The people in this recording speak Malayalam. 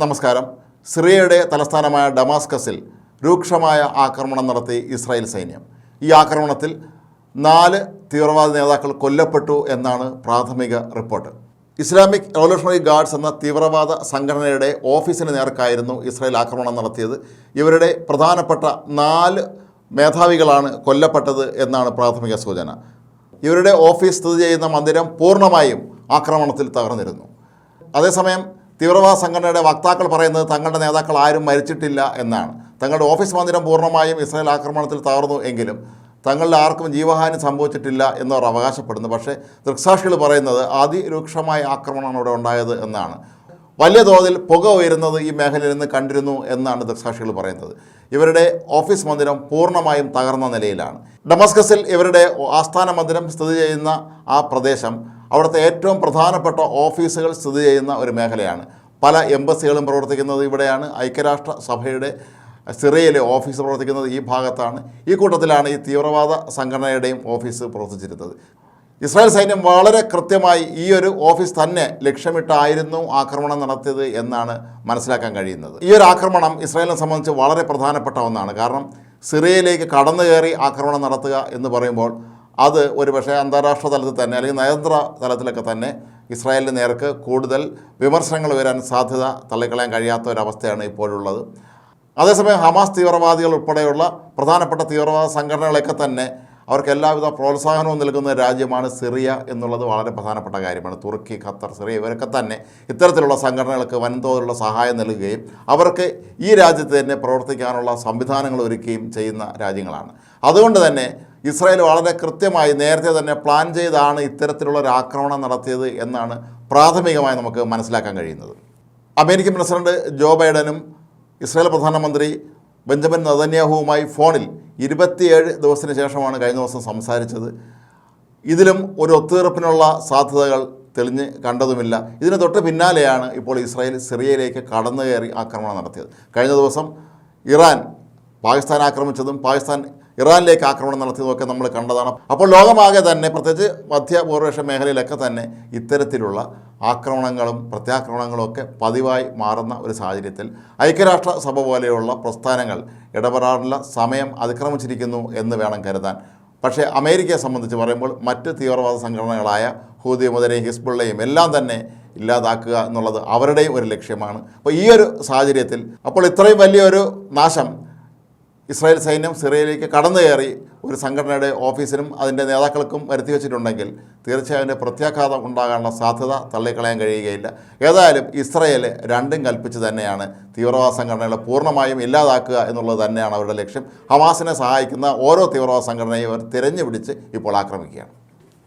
നമസ്കാരം. സിറിയയുടെ തലസ്ഥാനമായ ഡമാസ്കസിൽ രൂക്ഷമായ ആക്രമണം നടത്തി ഇസ്രായേൽ സൈന്യം. ഈ ആക്രമണത്തിൽ നാല് തീവ്രവാദ നേതാക്കൾ കൊല്ലപ്പെട്ടു എന്നാണ് പ്രാഥമിക റിപ്പോർട്ട്. ഇസ്ലാമിക് റവല്യൂഷണറി ഗാർഡ്സ് എന്ന തീവ്രവാദ സംഘടനയുടെ ഓഫീസിന് നേർക്കായിരുന്നു ഇസ്രായേൽ ആക്രമണം നടത്തിയത്. ഇവരുടെ പ്രധാനപ്പെട്ട നാല് മേധാവികളാണ് കൊല്ലപ്പെട്ടത് എന്നാണ് പ്രാഥമിക സൂചന. ഇവരുടെ ഓഫീസ് സ്ഥിതി ചെയ്യുന്ന മന്ദിരം പൂർണമായും ആക്രമണത്തിൽ തകർന്നിരുന്നു. അതേസമയം തീവ്രവാദ സംഘടനയുടെ വക്താക്കൾ പറയുന്നത് തങ്ങളുടെ നേതാക്കൾ ആരും മരിച്ചിട്ടില്ല എന്നാണ്. തങ്ങളുടെ ഓഫീസ് മന്ദിരം പൂർണമായും ഇസ്രായേൽ ആക്രമണത്തിൽ തകർന്നു എങ്കിലും തങ്ങളുടെ ആർക്കും ജീവഹാനി സംഭവിച്ചിട്ടില്ല എന്നവർ അവകാശപ്പെടുന്നു. പക്ഷേ ദൃക്സാക്ഷികൾ പറയുന്നത് അതിരൂക്ഷമായ ആക്രമണമാണ് അവിടെ ഉണ്ടായത് എന്നാണ്. വലിയ തോതിൽ പുക ഉയരുന്നത് ഈ മേഖലയിൽ നിന്ന് കണ്ടിരുന്നു എന്നാണ് ദൃക്സാക്ഷികൾ പറയുന്നത്. ഇവരുടെ ഓഫീസ് മന്ദിരം പൂർണമായും തകർന്ന നിലയിലാണ്. ഡമസ്കസിൽ ഇവരുടെ ആസ്ഥാന മന്ദിരം സ്ഥിതി ചെയ്യുന്ന ആ പ്രദേശം അവിടുത്തെ ഏറ്റവും പ്രധാനപ്പെട്ട ഓഫീസുകൾ സ്ഥിതി ചെയ്യുന്ന ഒരു മേഖലയാണ്. പല എംബസികളും പ്രവർത്തിക്കുന്നത് ഇവിടെയാണ്. ഐക്യരാഷ്ട്ര സഭയുടെ സിറിയയിലെ ഓഫീസ് പ്രവർത്തിക്കുന്നത് ഈ ഭാഗത്താണ്. ഈ കൂട്ടത്തിലാണ് ഈ തീവ്രവാദ സംഘടനയുടെയും ഓഫീസ് പ്രവർത്തിച്ചിരുന്നത്. ഇസ്രായേൽ സൈന്യം വളരെ കൃത്യമായി ഈ ഒരു ഓഫീസ് തന്നെ ലക്ഷ്യമിട്ടായിരുന്നു ആക്രമണം നടത്തിയത് എന്നാണ് മനസ്സിലാക്കാൻ കഴിയുന്നത്. ഈ ഒരു ആക്രമണം ഇസ്രായേലിനെ സംബന്ധിച്ച് വളരെ പ്രധാനപ്പെട്ട ഒന്നാണ്. കാരണം സിറിയയിലേക്ക് കടന്നു കയറി ആക്രമണം നടത്തുക എന്ന് പറയുമ്പോൾ അത് ഒരു പക്ഷേ അന്താരാഷ്ട്ര തലത്തിൽ തന്നെ അല്ലെങ്കിൽ നയതന്ത്ര തലത്തിലൊക്കെ തന്നെ ഇസ്രായേലിന് നേർക്ക് കൂടുതൽ വിമർശനങ്ങൾ വരാൻ സാധ്യത തള്ളിക്കളയാൻ കഴിയാത്ത ഒരവസ്ഥയാണ് ഇപ്പോഴുള്ളത്. അതേസമയം ഹമാസ് തീവ്രവാദികൾ ഉൾപ്പെടെയുള്ള പ്രധാനപ്പെട്ട തീവ്രവാദ സംഘടനകളൊക്കെ തന്നെ അവർക്ക് എല്ലാവിധ പ്രോത്സാഹനവും നൽകുന്ന രാജ്യമാണ് സിറിയ എന്നുള്ളത് വളരെ പ്രധാനപ്പെട്ട കാര്യമാണ്. തുർക്കി ഖത്തർ സിറിയ ഇവരൊക്കെ തന്നെ ഇത്തരത്തിലുള്ള സംഘടനകൾക്ക് വൻതോതിലുള്ള സഹായം നൽകുകയും അവർക്ക് ഈ രാജ്യത്ത് തന്നെ പ്രവർത്തിക്കാനുള്ള സംവിധാനങ്ങൾ ഒരുക്കുകയും ചെയ്യുന്ന രാജ്യങ്ങളാണ്. അതുകൊണ്ട് തന്നെ ഇസ്രായേൽ വളരെ കൃത്യമായി നേരത്തെ തന്നെ പ്ലാൻ ചെയ്താണ് ഇത്തരത്തിലുള്ള ഒരു ആക്രമണം നടത്തിയത് എന്നാണ് പ്രാഥമികമായി നമുക്ക് മനസ്സിലാക്കാൻ കഴിയുന്നത്. അമേരിക്കൻ പ്രസിഡന്റ് ജോ ബൈഡനും ഇസ്രായേൽ പ്രധാനമന്ത്രി ബെഞ്ചമിൻ നദന്യാഹുവുമായി ഫോണിൽ ഇരുപത്തിയേഴ് ദിവസത്തിന് ശേഷമാണ് കഴിഞ്ഞ ദിവസം സംസാരിച്ചത്. ഇതിലും ഒരു ഒത്തുതീർപ്പിനുള്ള സാധ്യതകൾ തെളിഞ്ഞ് കണ്ടതുമില്ല. ഇതിന് തൊട്ട് പിന്നാലെയാണ് ഇപ്പോൾ ഇസ്രായേൽ സിറിയയിലേക്ക് കടന്നു കയറി ആക്രമണം നടത്തിയത്. കഴിഞ്ഞ ദിവസം ഇറാൻ പാകിസ്ഥാൻ ആക്രമിച്ചതും പാകിസ്ഥാൻ ഇറാനിലേക്ക് ആക്രമണം നടത്തിയതൊക്കെ നമ്മൾ കണ്ടതാണ്. അപ്പോൾ ലോകമാകെ തന്നെ പ്രത്യേകിച്ച് മധ്യ പൂർവേഷ്യ മേഖലയിലൊക്കെ തന്നെ ഇത്തരത്തിലുള്ള ആക്രമണങ്ങളും പ്രത്യാക്രമണങ്ങളും ഒക്കെ പതിവായി മാറുന്ന ഒരു സാഹചര്യത്തിൽ ഐക്യരാഷ്ട്ര സഭ പോലെയുള്ള പ്രസ്ഥാനങ്ങൾ ഇടപെടാനുള്ള സമയം അതിക്രമിച്ചിരിക്കുന്നു എന്ന് വേണം കരുതാൻ. പക്ഷേ അമേരിക്കയെ സംബന്ധിച്ച് പറയുമ്പോൾ മറ്റ് തീവ്രവാദ സംഘടനകളായ ഹൂതി മുതലേയും ഹിസ്ബുള്ളയും എല്ലാം തന്നെ ഇല്ലാതാക്കുക എന്നുള്ളത് അവരുടെയും ഒരു ലക്ഷ്യമാണ്. അപ്പോൾ ഈ ഒരു സാഹചര്യത്തിൽ അപ്പോൾ ഇത്രയും വലിയൊരു നാശം ഇസ്രായേൽ സൈന്യം സിറിയയിലേക്ക് കടന്നു കയറി ഒരു സംഘടനയുടെ ഓഫീസിനും അതിന്റെ നേതാക്കൾക്കും വരുത്തി വെച്ചിട്ടുണ്ടെങ്കിൽ തീർച്ചയായും അതിന്റെ പ്രത്യാഘാതം ഉണ്ടാകാനുള്ള സാധ്യത തള്ളിക്കളയാൻ കഴിയുകയില്ല. ഏതായാലും ഇസ്രയേൽ രണ്ടും കൽപ്പിച്ച് തന്നെയാണ് തീവ്രവാദ സംഘടനകളെ പൂർണമായും ഇല്ലാതാക്കുക എന്നുള്ളത് തന്നെയാണ് അവരുടെ ലക്ഷ്യം. ഹമാസിനെ സഹായിക്കുന്ന ഓരോ തീവ്രവാദ സംഘടനയും അവർ തിരഞ്ഞുപിടിച്ച് ഇപ്പോൾ ആക്രമിക്കുകയാണ്.